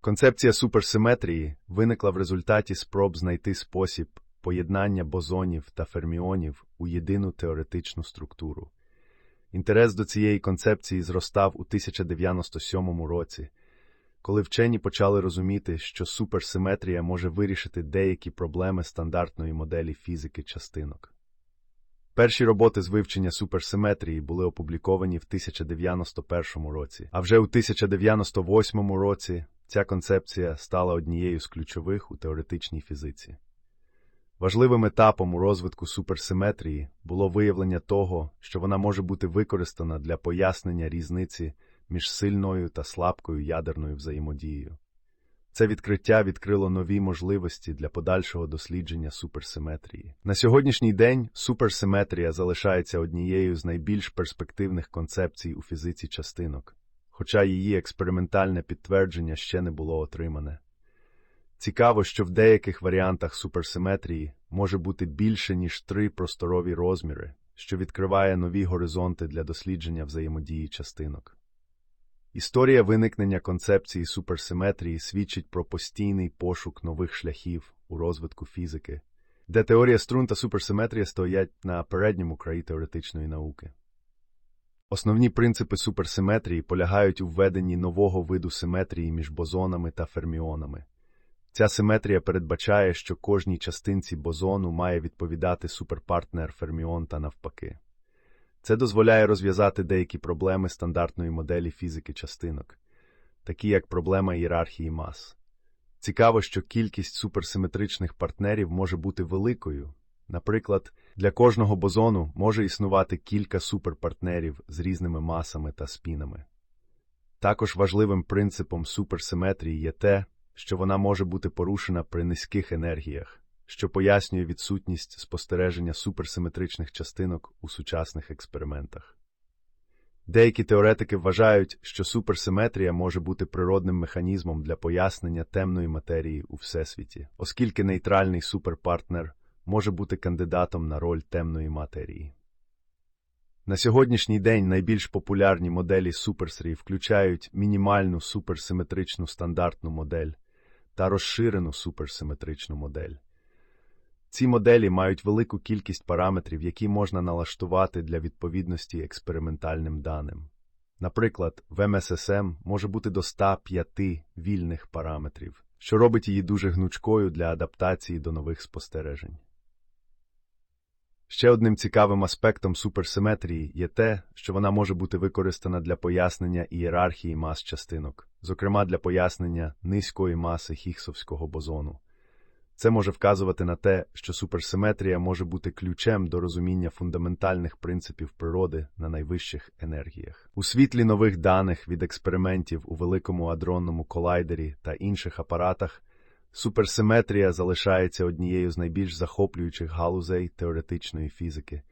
Концепція суперсиметрії виникла в результаті спроб знайти спосіб поєднання бозонів та ферміонів у єдину теоретичну структуру. Інтерес до цієї концепції зростав у 1097 році, коли вчені почали розуміти, що суперсиметрія може вирішити деякі проблеми стандартної моделі фізики частинок. Перші роботи з вивчення суперсиметрії були опубліковані в 1091 році, а вже у 1098 році ця концепція стала однією з ключових у теоретичній фізиці. Важливим етапом у розвитку суперсиметрії було виявлення того, що вона може бути використана для пояснення різниці між сильною та слабкою ядерною взаємодією. Це відкриття відкрило нові можливості для подальшого дослідження суперсиметрії. На сьогоднішній день суперсиметрія залишається однією з найбільш перспективних концепцій у фізиці частинок, хоча її експериментальне підтвердження ще не було отримане. Цікаво, що в деяких варіантах суперсиметрії може бути більше, ніж три просторові розміри, що відкриває нові горизонти для дослідження взаємодії частинок. Історія виникнення концепції суперсиметрії свідчить про постійний пошук нових шляхів у розвитку фізики, де теорія струн та суперсиметрія стоять на передньому краї теоретичної науки. Основні принципи суперсиметрії полягають у введенні нового виду симетрії між бозонами та ферміонами. Ця симетрія передбачає, що кожній частинці бозону має відповідати суперпартнер ферміон та навпаки. Це дозволяє розв'язати деякі проблеми стандартної моделі фізики частинок, такі як проблема ієрархії мас. Цікаво, що кількість суперсиметричних партнерів може бути великою. Наприклад, для кожного бозону може існувати кілька суперпартнерів з різними масами та спінами. Також важливим принципом суперсиметрії є те, що вона може бути порушена при низьких енергіях, що пояснює відсутність спостереження суперсиметричних частинок у сучасних експериментах. Деякі теоретики вважають, що суперсиметрія може бути природним механізмом для пояснення темної матерії у всесвіті, оскільки нейтральний суперпартнер може бути кандидатом на роль темної матерії. На сьогоднішній день найбільш популярні моделі суперсрій включають мінімальну суперсиметричну стандартну модель та розширену суперсиметричну модель. Ці моделі мають велику кількість параметрів, які можна налаштувати для відповідності експериментальним даним. Наприклад, в МССМ може бути до 105 вільних параметрів, що робить її дуже гнучкою для адаптації до нових спостережень. Ще одним цікавим аспектом суперсиметрії є те, що вона може бути використана для пояснення ієрархії мас частинок, зокрема для пояснення низької маси хіггсовського бозону. Це може вказувати на те, що суперсиметрія може бути ключем до розуміння фундаментальних принципів природи на найвищих енергіях. У світлі нових даних від експериментів у великому адронному колайдері та інших апаратах суперсиметрія залишається однією з найбільш захоплюючих галузей теоретичної фізики,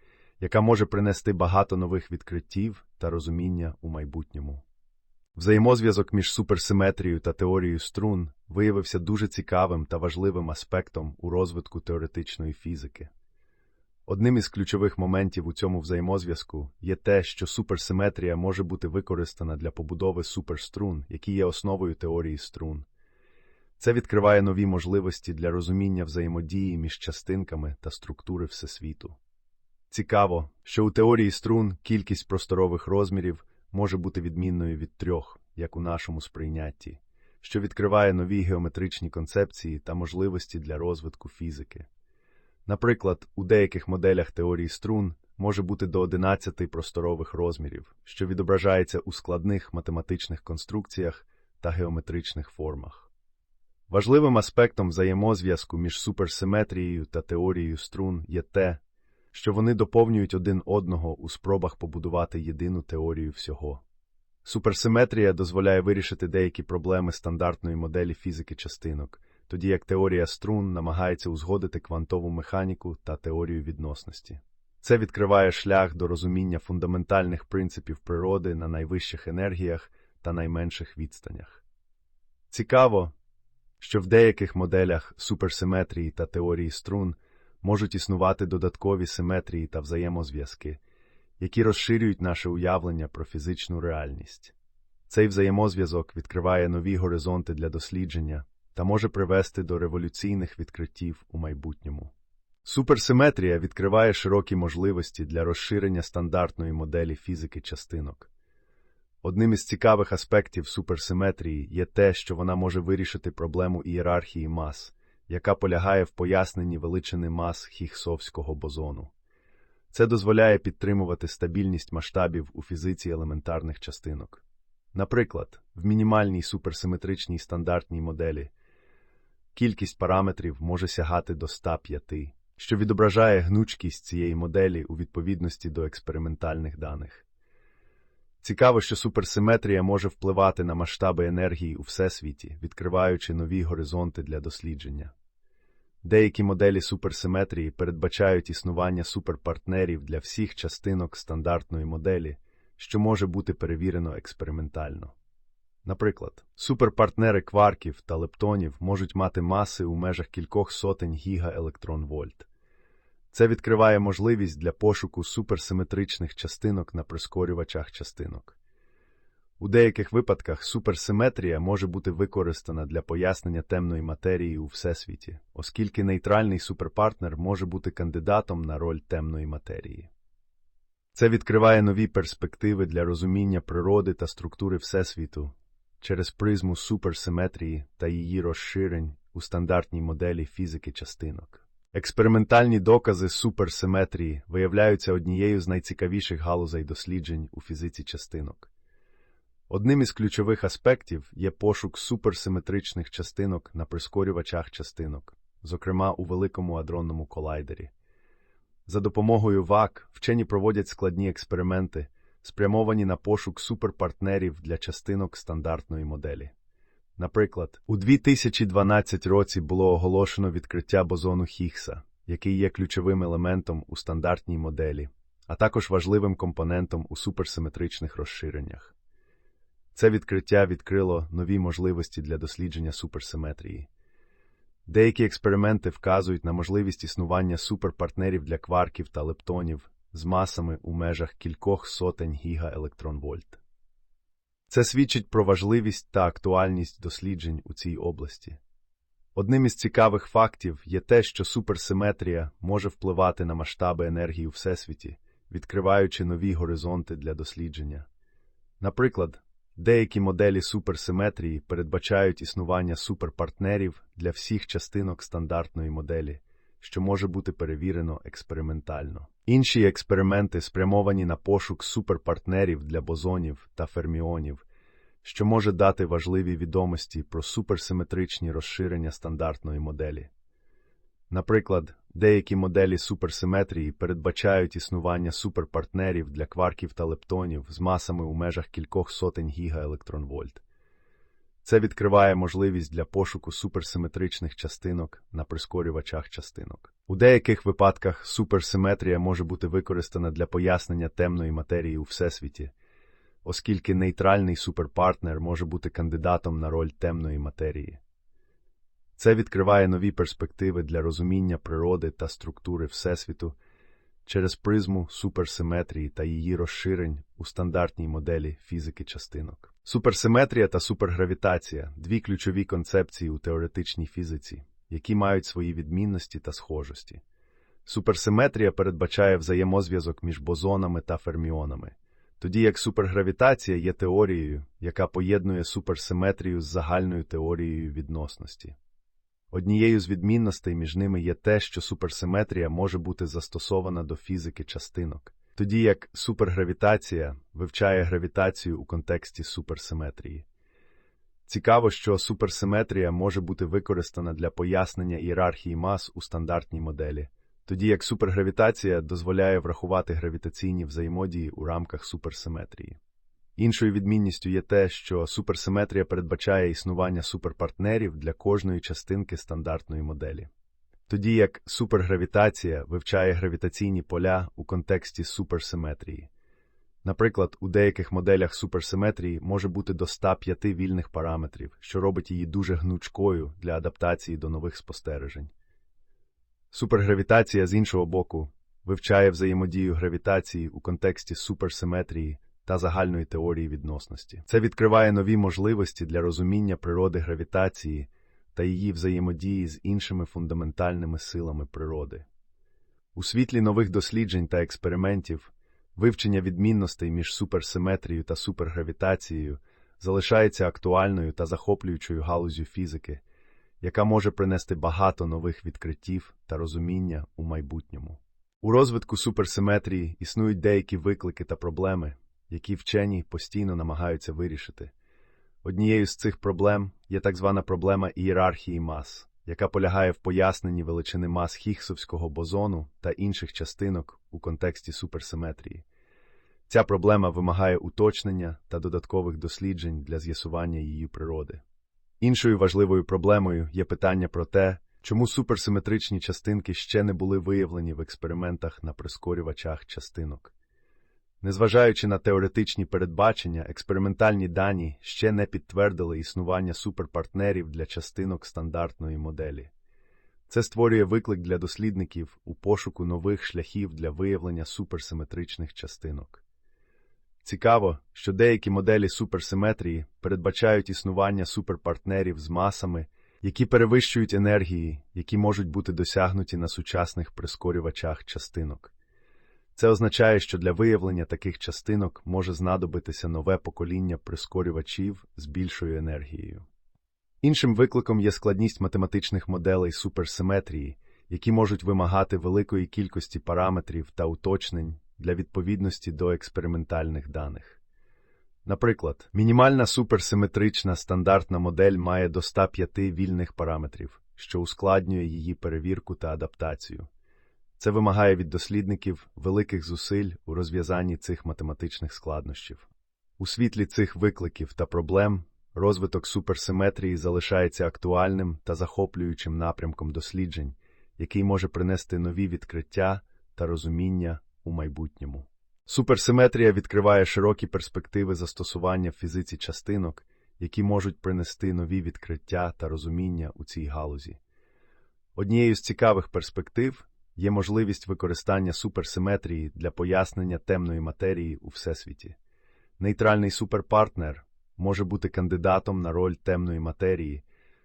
яка може принести багато нових відкриттів та розуміння у майбутньому. Взаємозв'язок між суперсиметрією та теорією струн виявився дуже цікавим та важливим аспектом у розвитку теоретичної фізики. Одним із ключових моментів у цьому взаємозв'язку є те, що суперсиметрія може бути використана для побудови суперструн, які є основою теорії струн. Це відкриває нові можливості для розуміння взаємодії між частинками та структури всесвіту. Цікаво, що у теорії струн кількість просторових розмірів може бути відмінною від трьох, як у нашому сприйнятті, що відкриває нові геометричні концепції та можливості для розвитку фізики. Наприклад, у деяких моделях теорії струн може бути до 11 просторових розмірів, що відображається у складних математичних конструкціях та геометричних формах. Важливим аспектом взаємозв'язку між суперсиметрією та теорією струн є те, що вони доповнюють один одного у спробах побудувати єдину теорію всього. Суперсиметрія дозволяє вирішити деякі проблеми стандартної моделі фізики частинок, тоді як теорія струн намагається узгодити квантову механіку та теорію відносності. Це відкриває шлях до розуміння фундаментальних принципів природи на найвищих енергіях та найменших відстанях. Цікаво, що в деяких моделях суперсиметрії та теорії струн можуть існувати додаткові симетрії та взаємозв'язки, які розширюють наше уявлення про фізичну реальність. Цей взаємозв'язок відкриває нові горизонти для дослідження та може привести до революційних відкриттів у майбутньому. Суперсиметрія відкриває широкі можливості для розширення стандартної моделі фізики частинок. Одним із цікавих аспектів суперсиметрії є те, що вона може вирішити проблему ієрархії мас, яка полягає в поясненні величини мас Хіггсовського бозону. Це дозволяє підтримувати стабільність масштабів у фізиці елементарних частинок. Наприклад, в мінімальній суперсиметричній стандартній моделі кількість параметрів може сягати до 105, що відображає гнучкість цієї моделі у відповідності до експериментальних даних. Цікаво, що суперсиметрія може впливати на масштаби енергії у всесвіті, відкриваючи нові горизонти для дослідження. Деякі моделі суперсиметрії передбачають існування суперпартнерів для всіх частинок стандартної моделі, що може бути перевірено експериментально. Наприклад, суперпартнери кварків та лептонів можуть мати маси у межах кількох сотень гігаелектронвольт. Це відкриває можливість для пошуку суперсиметричних частинок на прискорювачах частинок. У деяких випадках суперсиметрія може бути використана для пояснення темної матерії у всесвіті, оскільки нейтральний суперпартнер може бути кандидатом на роль темної матерії. Це відкриває нові перспективи для розуміння природи та структури Всесвіту через призму суперсиметрії та її розширень у стандартній моделі фізики частинок. Експериментальні докази суперсиметрії виявляються однією з найцікавіших галузей досліджень у фізиці частинок. Одним із ключових аспектів є пошук суперсиметричних частинок на прискорювачах частинок, зокрема у великому адронному колайдері. За допомогою ВАК вчені проводять складні експерименти, спрямовані на пошук суперпартнерів для частинок стандартної моделі. Наприклад, у 2012 році було оголошено відкриття бозону Хіггса, який є ключовим елементом у стандартній моделі, а також важливим компонентом у суперсиметричних розширеннях. Це відкриття відкрило нові можливості для дослідження суперсиметрії. Деякі експерименти вказують на можливість існування суперпартнерів для кварків та лептонів з масами у межах кількох сотень гігаелектронвольт. Це свідчить про важливість та актуальність досліджень у цій області. Одним із цікавих фактів є те, що суперсиметрія може впливати на масштаби енергії у всесвіті, відкриваючи нові горизонти для дослідження. Наприклад, деякі моделі суперсиметрії передбачають існування суперпартнерів для всіх частинок стандартної моделі, що може бути перевірено експериментально. Інші експерименти спрямовані на пошук суперпартнерів для бозонів та ферміонів, що може дати важливі відомості про суперсиметричні розширення стандартної моделі. Наприклад, деякі моделі суперсиметрії передбачають існування суперпартнерів для кварків та лептонів з масами у межах кількох сотень гігаелектронвольт. Це відкриває можливість для пошуку суперсиметричних частинок на прискорювачах частинок. У деяких випадках суперсиметрія може бути використана для пояснення темної матерії у всесвіті, оскільки нейтральний суперпартнер може бути кандидатом на роль темної матерії. Це відкриває нові перспективи для розуміння природи та структури Всесвіту через призму суперсиметрії та її розширень у стандартній моделі фізики частинок. Суперсиметрія та супергравітація дві ключові концепції у теоретичній фізиці, які мають свої відмінності та схожості. Суперсиметрія передбачає взаємозв'язок між бозонами та ферміонами, тоді як супергравітація є теорією, яка поєднує суперсиметрію з загальною теорією відносності. Однією з відмінностей між ними є те, що суперсиметрія може бути застосована до фізики частинок, тоді як супергравітація вивчає гравітацію у контексті суперсиметрії. Цікаво, що суперсиметрія може бути використана для пояснення ієрархії мас у стандартній моделі, тоді як супергравітація дозволяє врахувати гравітаційні взаємодії у рамках суперсиметрії. Іншою відмінністю є те, що суперсиметрія передбачає існування суперпартнерів для кожної частинки стандартної моделі, тоді як супергравітація вивчає гравітаційні поля у контексті суперсиметрії. Наприклад, у деяких моделях суперсиметрії може бути до 105 вільних параметрів, що робить її дуже гнучкою для адаптації до нових спостережень. Супергравітація з іншого боку вивчає взаємодію гравітації у контексті суперсиметрії та загальної теорії відносності. Це відкриває нові можливості для розуміння природи гравітації та її взаємодії з іншими фундаментальними силами природи. У світлі нових досліджень та експериментів вивчення відмінностей між суперсиметрією та супергравітацією залишається актуальною та захоплюючою галузю фізики, яка може принести багато нових відкриттів та розуміння у майбутньому. У розвитку суперсиметрії існують деякі виклики та проблеми, які вчені постійно намагаються вирішити. Однією з цих проблем є так звана проблема ієрархії мас, яка полягає в поясненні величини мас Хіггсовського бозону та інших частинок у контексті суперсиметрії. Ця проблема вимагає уточнення та додаткових досліджень для з'ясування її природи. Іншою важливою проблемою є питання про те, чому суперсиметричні частинки ще не були виявлені в експериментах на прискорювачах частинок. Незважаючи на теоретичні передбачення, експериментальні дані ще не підтвердили існування суперпартнерів для частинок стандартної моделі. Це створює виклик для дослідників у пошуку нових шляхів для виявлення суперсиметричних частинок. Цікаво, що деякі моделі суперсиметрії передбачають існування суперпартнерів з масами, які перевищують енергії, які можуть бути досягнуті на сучасних прискорювачах частинок. Це означає, що для виявлення таких частинок може знадобитися нове покоління прискорювачів з більшою енергією. Іншим викликом є складність математичних моделей суперсиметрії, які можуть вимагати великої кількості параметрів та уточнень для відповідності до експериментальних даних. Наприклад, мінімальна суперсиметрична стандартна модель має до 105 вільних параметрів, що ускладнює її перевірку та адаптацію. Це вимагає від дослідників великих зусиль у розв'язанні цих математичних складнощів. У світлі цих викликів та проблем розвиток суперсиметрії залишається актуальним та захоплюючим напрямком досліджень, який може принести нові відкриття та розуміння у майбутньому. Суперсиметрія відкриває широкі перспективи застосування в фізиці частинок, які можуть принести нові відкриття та розуміння у цій галузі. Однією з цікавих перспектив є можливість використання суперсиметрії для пояснення темної матерії у всесвіті. Нейтральний суперпартнер може бути кандидатом на роль темної матерії,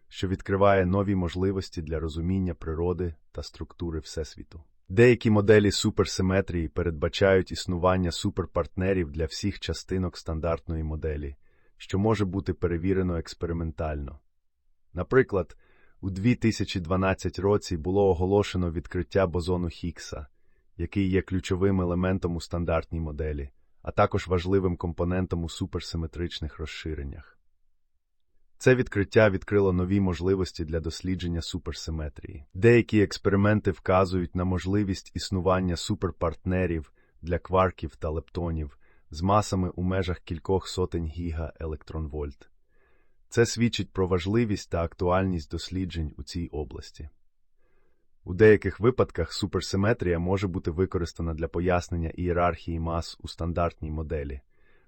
що відкриває нові можливості для розуміння природи та структури Всесвіту. Деякі моделі суперсиметрії передбачають існування суперпартнерів для всіх частинок стандартної моделі, що може бути перевірено експериментально. Наприклад, у 2012 році було оголошено відкриття бозону Хіггса, який є ключовим елементом у стандартній моделі, а також важливим компонентом у суперсиметричних розширеннях. Це відкриття відкрило нові можливості для дослідження суперсиметрії. Деякі експерименти вказують на можливість існування суперпартнерів для кварків та лептонів з масами у межах кількох сотень гіга електронвольт. Це свідчить про важливість та актуальність досліджень у цій області. У деяких випадках суперсиметрія може бути використана для пояснення ієрархії мас у стандартній моделі,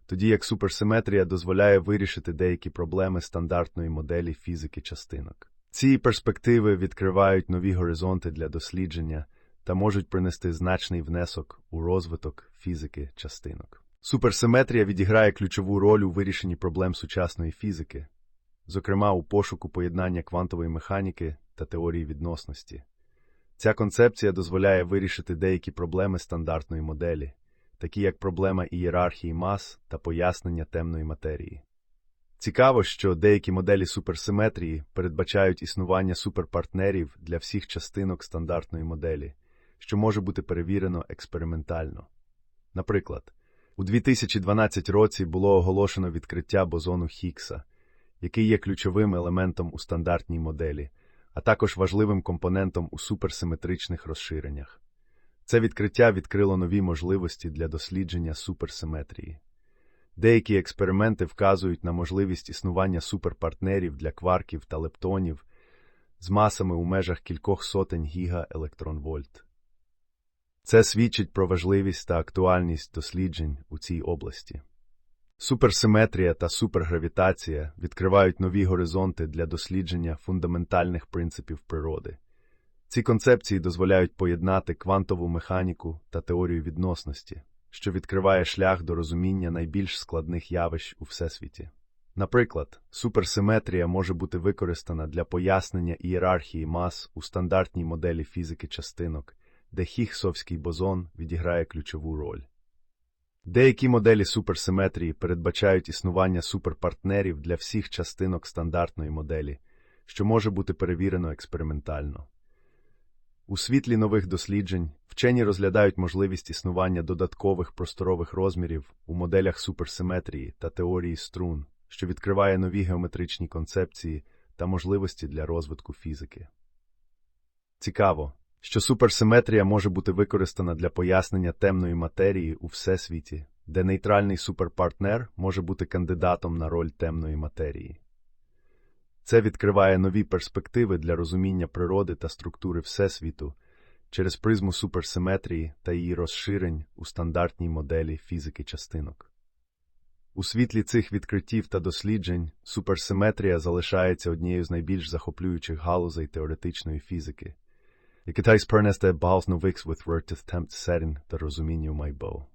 тоді як суперсиметрія дозволяє вирішити деякі проблеми стандартної моделі фізики частинок. Ці перспективи відкривають нові горизонти для дослідження та можуть принести значний внесок у розвиток фізики частинок. Суперсиметрія відіграє ключову роль у вирішенні проблем сучасної фізики, зокрема у пошуку поєднання квантової механіки та теорії відносності. Ця концепція дозволяє вирішити деякі проблеми стандартної моделі, такі як проблема ієрархії мас та пояснення темної матерії. Цікаво, що деякі моделі суперсиметрії передбачають існування суперпартнерів для всіх частинок стандартної моделі, що може бути перевірено експериментально. Наприклад, у 2012 році було оголошено відкриття бозону Хіггса, який є ключовим елементом у стандартній моделі, а також важливим компонентом у суперсиметричних розширеннях. Це відкриття відкрило нові можливості для дослідження суперсиметрії. Деякі експерименти вказують на можливість існування суперпартнерів для кварків та лептонів з масами у межах кількох сотень гіга електронвольт. Це свідчить про важливість та актуальність досліджень у цій області. Суперсиметрія та супергравітація відкривають нові горизонти для дослідження фундаментальних принципів природи. Ці концепції дозволяють поєднати квантову механіку та теорію відносності, що відкриває шлях до розуміння найбільш складних явищ у всесвіті. Наприклад, суперсиметрія може бути використана для пояснення ієрархії мас у стандартній моделі фізики частинок, де хіггсовський бозон відіграє ключову роль. Деякі моделі суперсиметрії передбачають існування суперпартнерів для всіх частинок стандартної моделі, що може бути перевірено експериментально. У світлі нових досліджень вчені розглядають можливість існування додаткових просторових розмірів у моделях суперсиметрії та теорії струн, що відкриває нові геометричні концепції та можливості для розвитку фізики. Цікаво, що суперсиметрія може бути використана для пояснення темної матерії у всесвіті, де нейтральний суперпартнер може бути кандидатом на роль темної матерії. Це відкриває нові перспективи для розуміння природи та структури Всесвіту через призму суперсиметрії та її розширень у стандартній моделі фізики частинок. У світлі цих відкриттів та досліджень суперсиметрія залишається однією з найбільш захоплюючих галузей теоретичної фізики, Jakatais perneste bals noviks with rare attempt setting the Rosuminio my bow.